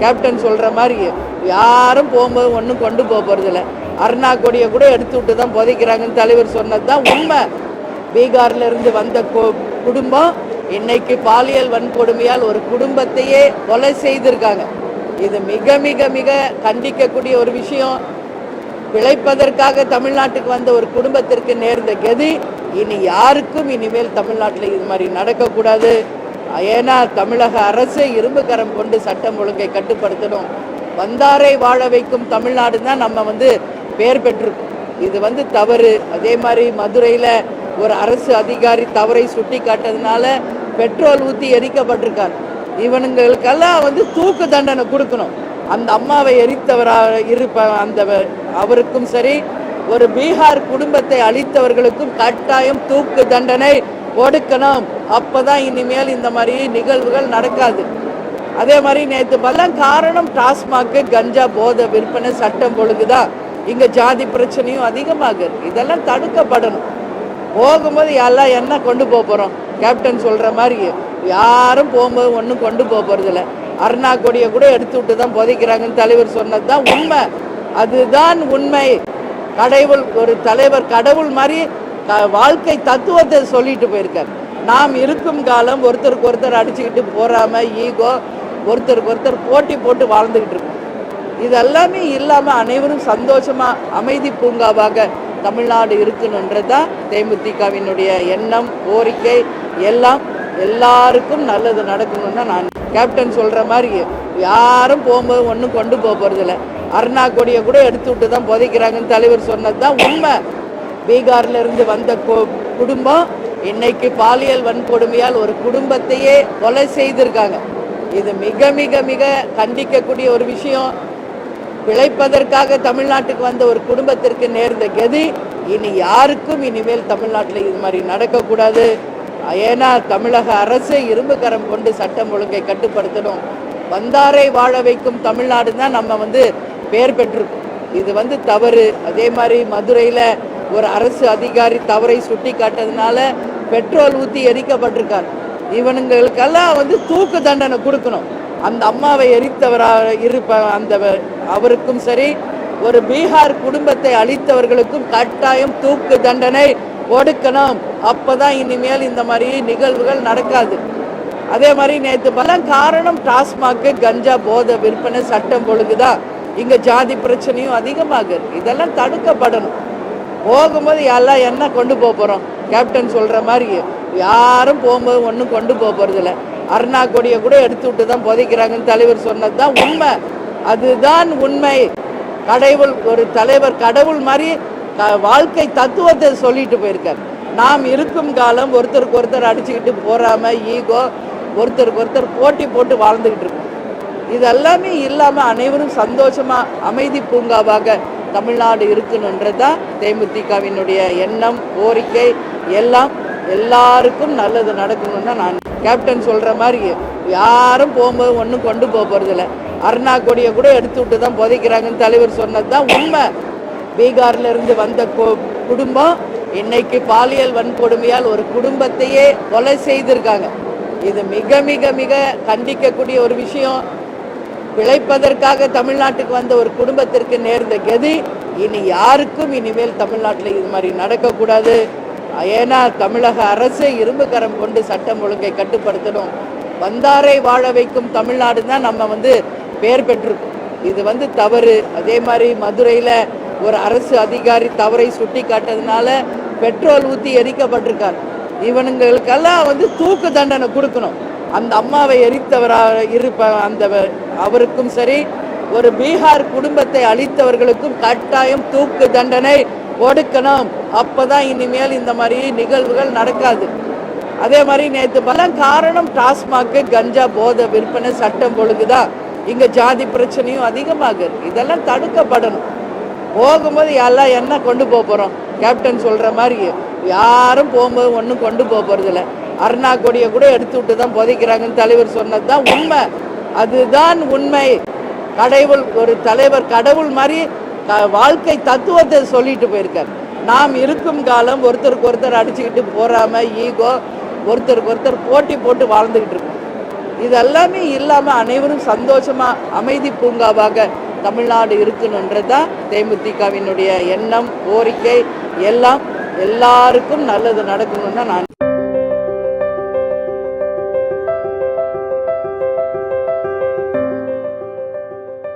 Captain சொல்கிற மாதிரி யாரும் போகும்போது ஒன்றும் கொண்டு போக போகிறதில்ல அருணா கொடியை கூட எடுத்து விட்டு தான் புதைக்கிறாங்கன்னு தலைவர் சொன்னது தான் உண்மை பீகார்லேருந்து வந்த கோ குடும்பம் இன்னைக்கு பாலியல் வன்கொடுமையால் ஒரு குடும்பத்தையே கொலை செய்திருக்காங்க. இது மிக மிக மிக கண்டிக்கக்கூடிய ஒரு விஷயம். பிழைப்பதற்காக தமிழ்நாட்டுக்கு வந்த ஒரு குடும்பத்திற்கு நேர்ந்த கதி. இனி யாருக்கும் இனிமேல் தமிழ்நாட்டில் இது மாதிரி நடக்கக்கூடாது. ஏன்னா தமிழக அரசு இரும்பு கரம் கொண்டு சட்டம் ஒழுங்கை கட்டுப்படுத்தணும். வந்தாரை வாழ வைக்கும் தமிழ்நாடு தான் நம்ம வந்து பெயர் பெற்றிருக்கோம். இது வந்து தவறு. அதே மாதிரி மதுரையில் ஒரு அரசு அதிகாரி தவறை சுட்டி காட்டதுனால பெட்ரோல் ஊற்றி எரிக்கப்பட்டிருக்கார். இவனுங்களுக்கெல்லாம் வந்து தூக்கு தண்டனை கொடுக்கணும். அந்த அம்மாவை எரித்தவராக இருப்ப அந்த அவருக்கும் சரி ஒரு பீகார் குடும்பத்தை அழித்தவர்களுக்கும் கட்டாயம் தூக்கு தண்டனை கொடுக்கணும் அப்பதான் இனிமேல் இந்த மாதிரி நிகழ்வுகள் நடக்காது. அதே மாதிரி நேற்று பலம் காரணம் டாஸ்மாக்கு கஞ்சா போதை விற்பனை சட்டம் ஒழுங்குதான் இங்க ஜாதி பிரச்சனையும் அதிகமாகுது இதெல்லாம் தடுக்கப்படணும். போகும்போது எல்லாம் என்ன கொண்டு போக போறோம்? கேப்டன் சொல்ற மாதிரி யாரும் போகும்போது ஒன்றும் கொண்டு போக போகிறதில்ல அருணா கொடியை கூட எடுத்து விட்டு தான் புதைக்கிறாங்கன்னு தலைவர் சொன்னது தான் உண்மை. அதுதான் உண்மை. கடவுள் ஒரு தலைவர் கடவுள் மாதிரி வாழ்க்கை தத்துவத்தை சொல்லிட்டு போயிருக்கார். நாம் இருக்கும் காலம் ஒருத்தருக்கு ஒருத்தர் அடிச்சுக்கிட்டு போறாம ஈகோ ஒருத்தருக்கு ஒருத்தர் போட்டி போட்டு வாழ்ந்துகிட்டு இருக்கோம். இதெல்லாமே இல்லாம அனைவரும் சந்தோஷமா அமைதி பூங்காவாக தமிழ்நாடு இருக்கணுன்றதுதான் தேமுதிகவினுடைய எண்ணம் கோரிக்கை எல்லாம் எல்லாருக்கும் நல்லது நடக்கணும்னு தான் நான் கேப்டன் சொல்ற மாதிரி யாரும் போகும்போது ஒன்றும் கொண்டு போக போகிறதில்ல அருணா கொடியை கூட எடுத்து விட்டு தான் புதைக்கிறாங்கன்னு தலைவர் சொன்னது தான் உண்மை. பீகார்ல இருந்து வந்த கு- குடும்பம் இன்னைக்கு பாலியல் வன்கொடுமையால் ஒரு குடும்பத்தையே கொலை செய்திருக்காங்க. இது மிக மிக மிக கண்டிக்கக்கூடிய ஒரு விஷயம். பிழைப்பதற்காக தமிழ்நாட்டுக்கு வந்த ஒரு குடும்பத்திற்கு நேர்ந்த கதி. இனி யாருக்கும் இனிமேல் தமிழ்நாட்டில் இது மாதிரி நடக்கக்கூடாது. ஏன்னா தமிழக அரசு இரும்பு கரம் கொண்டு சட்டம் ஒழுங்கை கட்டுப்படுத்தணும். வந்தாரை வாழ வைக்கும் தமிழ்நாடு தான் நம்ம வந்து பெயர் பெற்றிருக்கோம். இது வந்து தவறு. அதே மாதிரி மதுரையில் ஒரு அரசு அதிகாரி தவறை சுட்டி காட்டதுனால பெட்ரோல் ஊற்றி எரிக்கப்பட்டிருக்கார். இவனுங்களுக்கெல்லாம் வந்து தூக்கு தண்டனை கொடுக்கணும். அந்த அம்மாவை எரித்தவராக இருப்ப அந்த அவருக்கும் சரி ஒரு பீகார் குடும்பத்தை அழித்தவர்களுக்கும் கட்டாயம் தூக்கு தண்டனை கொடுக்கணும் அப்போதான் இனிமேல் இந்த மாதிரி நிகழ்வுகள் நடக்காது. அதே மாதிரி நேற்று பல காரணம் டாஸ்மாக்கு கஞ்சா போதை விற்பனை சட்டம் ஒழுங்குதான் இங்கே ஜாதி பிரச்சனையும் அதிகமாகுது இதெல்லாம் தடுக்கப்படணும். போகும்போது எல்லாம் என்ன கொண்டு போக போகிறோம் கேப்டன் சொல்கிற மாதிரி யாரும் போகும்போது ஒன்றும் கொண்டு போக போகிறதில்ல அருணா கொடியை கூட எடுத்து விட்டு தான் புதைக்கிறாங்கன்னு தலைவர் சொன்னது தான் உண்மை. அதுதான் உண்மை. கடவுள் ஒரு தலைவர் கடவுள் மாதிரி வாழ்க்கை தத்துவத்தை சொல்லிட்டு போயிருக்கார். நாம் இருக்கும் காலம் ஒருத்தருக்கு ஒருத்தர் அடிச்சுக்கிட்டு போறாம ஈகோ ஒருத்தருக்கு ஒருத்தர் போட்டி போட்டு வாழ்ந்துக்கிட்டு இருக்கோம். இதெல்லாமே இல்லாமல் அனைவரும் சந்தோஷமாக அமைதி பூங்காவாக தமிழ்நாடு இருக்கணுன்றதுதான் தேமுதிகவினுடைய எண்ணம் கோரிக்கை எல்லாம் எல்லாருக்கும் நல்லது நடக்கணும்னு தான் நான் கேப்டன் சொல்கிற மாதிரி யாரும் போகும்போது ஒன்றும் கொண்டு போக போகிறதில்ல அருணா கொடியை கூட எடுத்து விட்டு தான் புதைக்கிறாங்கன்னு தலைவர் சொன்னது தான் உண்மை பீகார்லேருந்து வந்த கு- குடும்பம் இன்னைக்கு பாலியல் வன்கொடுமையால் ஒரு குடும்பத்தையே கொலை செய்திருக்காங்க. இது மிக மிக மிக கண்டிக்கக்கூடிய ஒரு விஷயம். பிழைப்பதற்காக தமிழ்நாட்டுக்கு வந்த ஒரு குடும்பத்திற்கு நேர்ந்த கதி இனி யாருக்கும் இனிமேல் தமிழ்நாட்டில் இது மாதிரி நடக்கக்கூடாது. ஏன்னா தமிழக அரசு இரும்பு கரம் கொண்டு சட்டம் ஒழுங்கை கட்டுப்படுத்தணும். வந்தாரை வாழ வைக்கும் தமிழ்நாடு தான் நம்ம வந்து பெயர் பெற்றிருக்கோம். இது வந்து தவறு. அதே மாதிரி மதுரையில் ஒரு அரசு அதிகாரி தவறை சுட்டி காட்டதுனால பெட்ரோல் ஊற்றி எரிக்கப்பட்டிருக்கார். இவனுங்களுக்கெல்லாம் வந்து தூக்கு தண்டனை கொடுக்கணும். அந்த அம்மாவை எரித்தவராக இருப்ப அந்த அவருக்கும் சரி ஒரு பீகார் குடும்பத்தை அழித்தவர்களுக்கும் கட்டாயம் தூக்கு தண்டனை கொடுக்கணும் அப்பதான் இனிமேல் இந்த மாதிரி நிகழ்வுகள் நடக்காது. அதே மாதிரி நேற்று பல காரணம் டாஸ்மாக்கு கஞ்சா போதை விற்பனை சட்டம் ஒழுங்குதான் இங்க ஜாதி பிரச்சனையும் அதிகமாகுது இதெல்லாம் தடுக்கப்படணும். போகும்போது எல்லாம் என்ன கொண்டு போக போறோம்? கேப்டன் சொல்ற மாதிரி யாரும் போகும்போது ஒன்றும் கொண்டு போக போறதில்ல. அருணா கொடியை கூட எடுத்து விட்டு தான் புதைக்கிறாங்கன்னு தலைவர் சொன்னது தான் உண்மை. அதுதான் உண்மை. கடவுள் ஒரு தலைவர் கடவுள் மாதிரி க- வாழ்க்கை தத்துவத்தை சொல்லிட்டு போயிருக்கார். நாம் இருக்கும் காலம் ஒருத்தருக்கு ஒருத்தர் அடிச்சுக்கிட்டு போறாம ஈகோ ஒருத்தருக்கு ஒருத்தர் போட்டி போட்டு வாழ்ந்துகிட்டு இருக்கோம். இதெல்லாமே இல்லாம அனைவரும் சந்தோஷமா அமைதி பூங்காவாக தமிழ்நாடு இருக்கணுன்றதுதான் தேமுதிகவினுடைய எண்ணம் கோரிக்கை எல்லாம். எல்லாருக்கும் நல்லது நடக்கணும்னு நான்